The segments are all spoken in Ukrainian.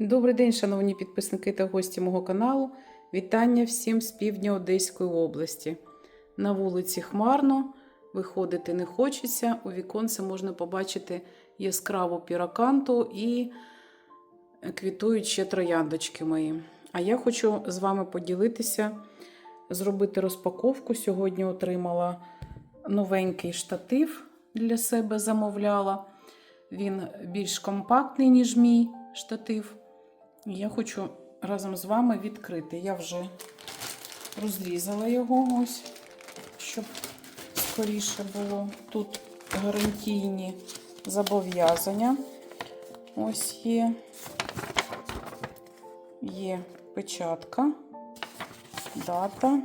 Добрий день, шановні підписники та гості мого каналу. Вітання всім з півдня Одеської області. На вулиці хмарно, виходити не хочеться. У віконце можна побачити яскраву піраканту і квітують ще трояндочки мої. А я хочу з вами поділитися, зробити розпаковку. Сьогодні отримала новенький штатив для себе замовляла. Він більш компактний, ніж мій штатив. Я хочу разом з вами відкрити. Я вже розрізала його, ось, щоб скоріше було. Тут гарантійні зобов'язання. Ось є. Є печатка, дата.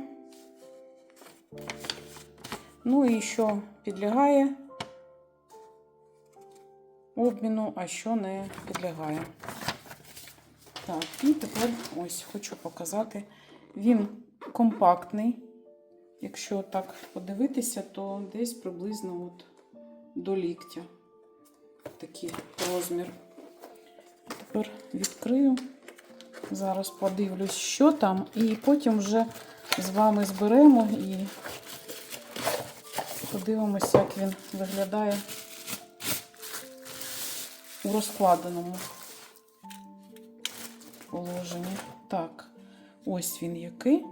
Ну і що підлягає обміну, а що не підлягає. Так, і тепер ось хочу показати. Він компактний. Якщо так подивитися, то десь приблизно от до ліктя. Такий розмір. Тепер відкрию. Зараз подивлюсь, що там, і потім вже з вами зберемо і подивимося, як він виглядає у розкладеному положенні. Так, ось він який.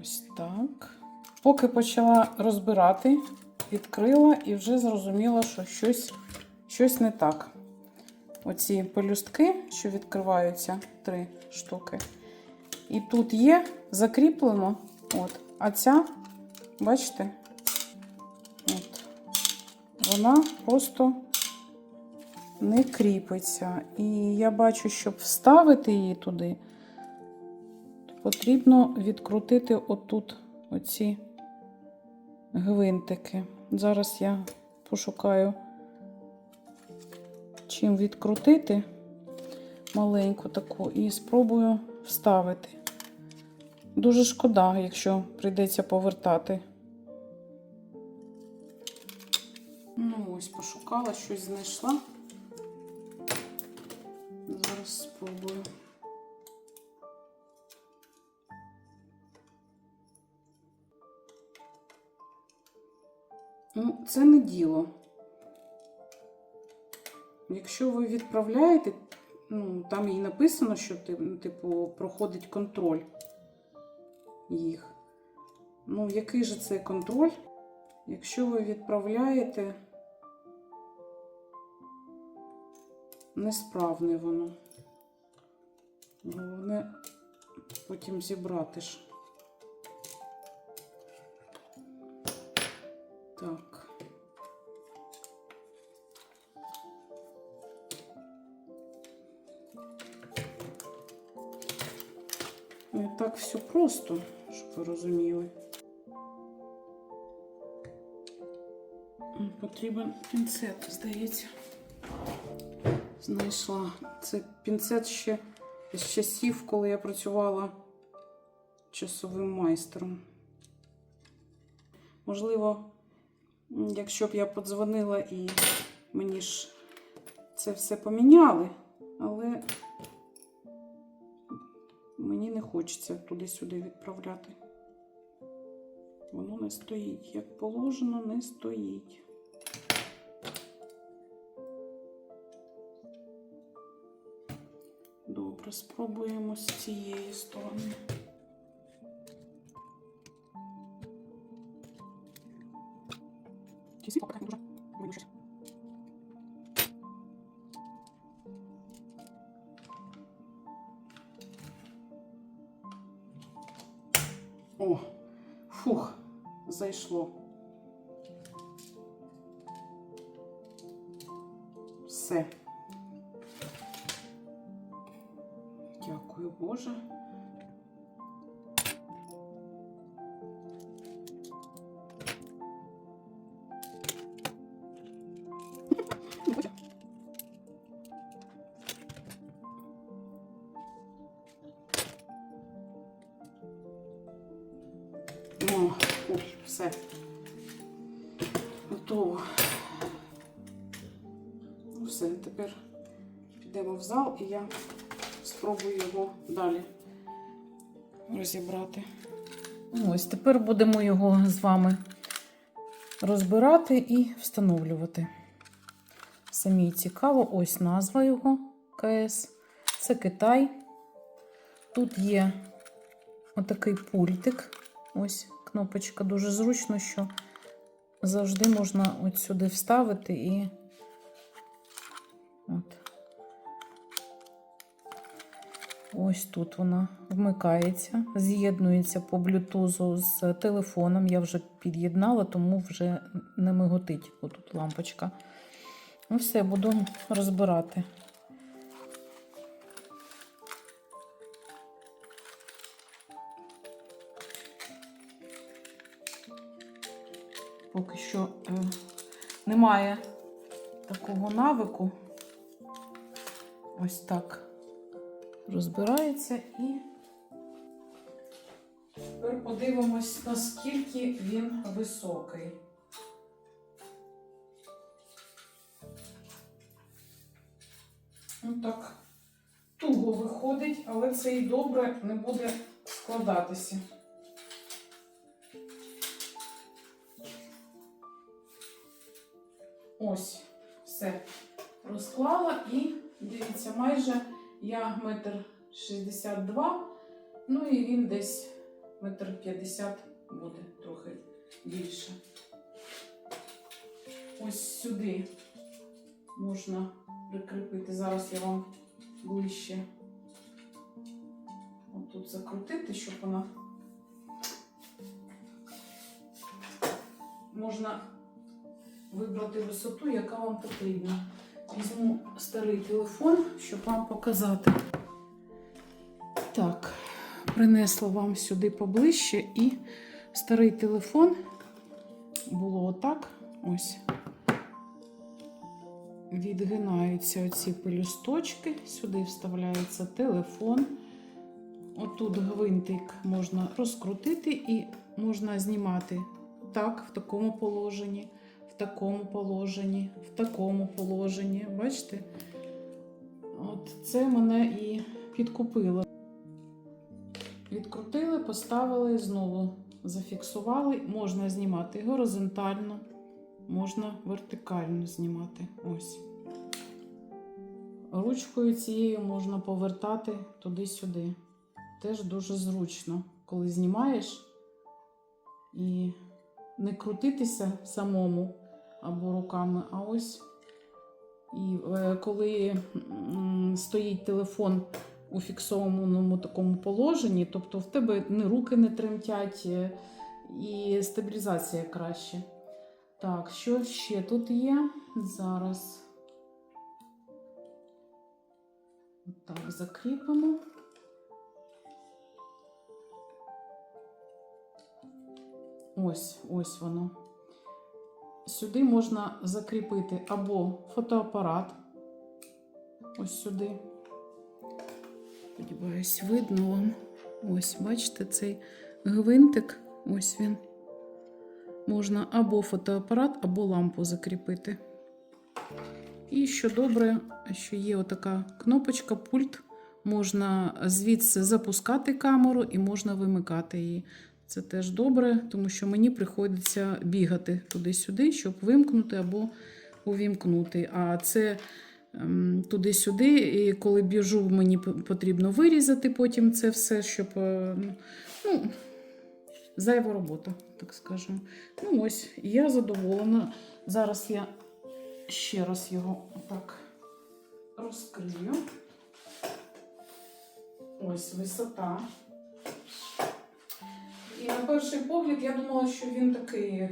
Ось так. Поки почала розбирати, відкрила і вже зрозуміла, що щось, щось не так. Оці пелюстки, що відкриваються, три штуки. І тут є закріплено, от, а ця, бачите, от, вона просто не кріпиться. І я бачу, щоб вставити її туди, потрібно відкрутити отут оці гвинтики. Зараз я пошукаю, чим відкрутити маленьку таку, і спробую вставити. Дуже шкода, якщо прийдеться повертати. Ну, ось пошукала, щось знайшла. Зараз спробую. Ну, це не діло. Якщо ви відправляєте, ну, там і написано, що типу, проходить контроль їх. Ну, який же це контроль? Якщо ви відправляєте, несправне воно. Головне потім зібрати ж. Так. Не так все просто, щоб ви розуміли. Потрібен пінцет, здається знайшла. Це пінцет ще з часів, коли я працювала часовим майстром. Можливо, якщо б я подзвонила і мені ж це все поміняли, але мені не хочеться туди-сюди відправляти. Воно не стоїть. Як положено, не стоїть. Добре, спробуємо з цієї сторони. О, фух, зайшло. Все. Все. Готово. Ну, все, тепер підемо в зал, і я спробую його далі розібрати. Ось тепер будемо його з вами розбирати і встановлювати. Самі цікаво, ось назва його КС. Це Китай. Тут є отакий пультик. Ось кнопочка. Дуже зручно, що завжди можна от сюди вставити і от. Ось тут вона вмикається, з'єднується по блютузу з телефоном. Я вже під'єднала, тому вже не миготить отут лампочка. Ну все, буду розбирати. Поки що е, немає такого навику. Ось так розбирається і тепер подивимось, наскільки він високий. Ну так, туго виходить, але це і добре не буде складатися. Ось, все розклала і дивіться, майже я метр шістдесят два, ну і він десь метр п'ятдесят буде трохи більше. Ось сюди можна прикріпити. Зараз я вам ближче отут закрутити, щоб вона можна вибрати висоту, яка вам потрібна. Візьму старий телефон, щоб вам показати. Так, принесла вам сюди поближче і старий телефон було отак. Ось. Відгинаються оці пелюсточки, сюди вставляється телефон. Отут гвинтик можна розкрутити і можна знімати так, в такому положенні в такому положенні, в такому положенні. Бачите? От це мене і підкупило. Відкрутили, поставили, знову зафіксували. Можна знімати горизонтально, можна вертикально знімати. Ось. Ручкою цією можна повертати туди-сюди. Теж дуже зручно, коли знімаєш і не крутитися самому або руками, а ось. І е, коли стоїть телефон у фіксованому такому положенні, тобто в тебе руки не тремтять, е, і стабілізація краще. Так, що ще тут є? Зараз. Так, закріпимо. Ось, ось воно. Сюди можна закріпити або фотоапарат. Ось сюди. Сподіваюсь, видно вам. Ось, бачите, цей гвинтик. Ось він. Можна або фотоапарат, або лампу закріпити. І що добре, що є отака кнопочка, пульт. Можна звідси запускати камеру і можна вимикати її. Це теж добре, тому що мені приходиться бігати туди-сюди, щоб вимкнути або увімкнути. А це ем, туди-сюди, і коли біжу, мені потрібно вирізати потім це все, щоб е, ну, зайва робота, так скажемо. Ну ось, я задоволена. Зараз я ще раз його так розкрию. Ось висота. І на перший погляд я думала, що він такий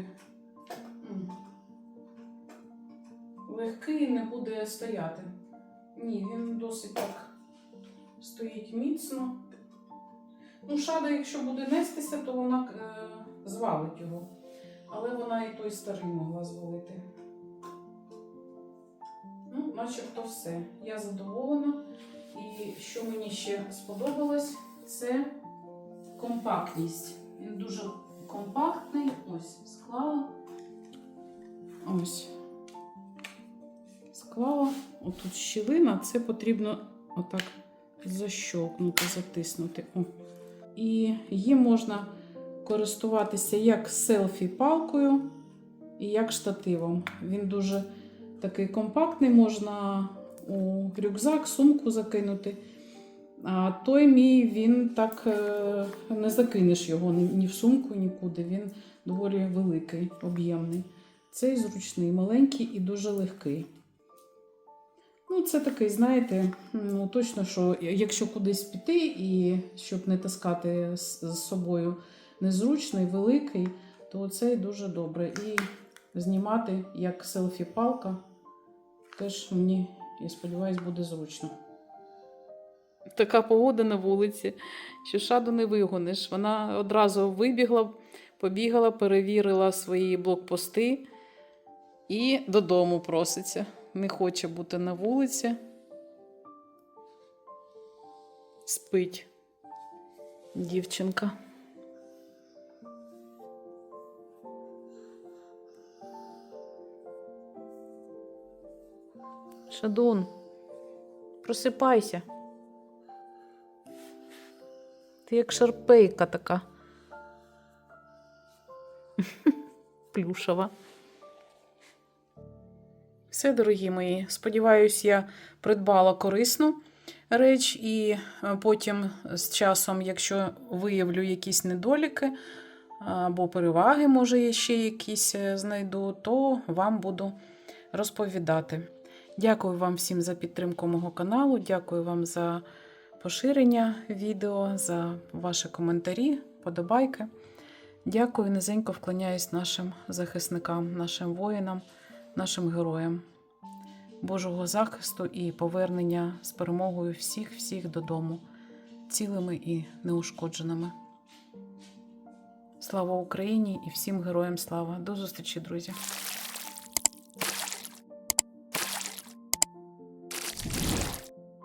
легкий і не буде стояти. Ні, він досить так стоїть міцно. Ну, шада, якщо буде нестися, то вона е, звалить його. Але вона і той старий могла звалити. Ну, начебто все. Я задоволена. І що мені ще сподобалось, це компактність. Він дуже компактний. Ось, склала. Ось. Склала. Отут щілина, це потрібно отак защолкнути, затиснути. О. І їм можна користуватися як селфі-палкою і як штативом. Він дуже такий компактний, можна у рюкзак, сумку закинути. А той мій він так е, не закинеш його ні в сумку, нікуди. Він доволі великий, об'ємний. Цей зручний, маленький і дуже легкий. Ну, це такий, знаєте, ну точно, що якщо кудись піти, і щоб не таскати з з собою незручний, великий, то цей дуже добре. І знімати як селфі-палка теж мені, я сподіваюся, буде зручно. Така погода на вулиці, що шаду не вигониш. Вона одразу вибігла, побігала, перевірила свої блокпости і додому проситься. Не хоче бути на вулиці. Спить дівчинка. Шадун, просипайся. Ти як шарпейка така. Плюшева. Все, дорогі мої. Сподіваюсь, я придбала корисну реч, і е, потім з часом, якщо виявлю якісь недоліки або переваги, може, я ще якісь е, знайду, то вам буду розповідати. Дякую вам всім за підтримку мого каналу. Дякую вам за поширення відео, за ваші коментарі, подобайки. Дякую, низенько вклоняюсь нашим захисникам, нашим воїнам, нашим героям. Божого захисту і повернення з перемогою всіх-всіх додому, цілими і неушкодженими. Слава Україні і всім героям слава! До зустрічі, друзі!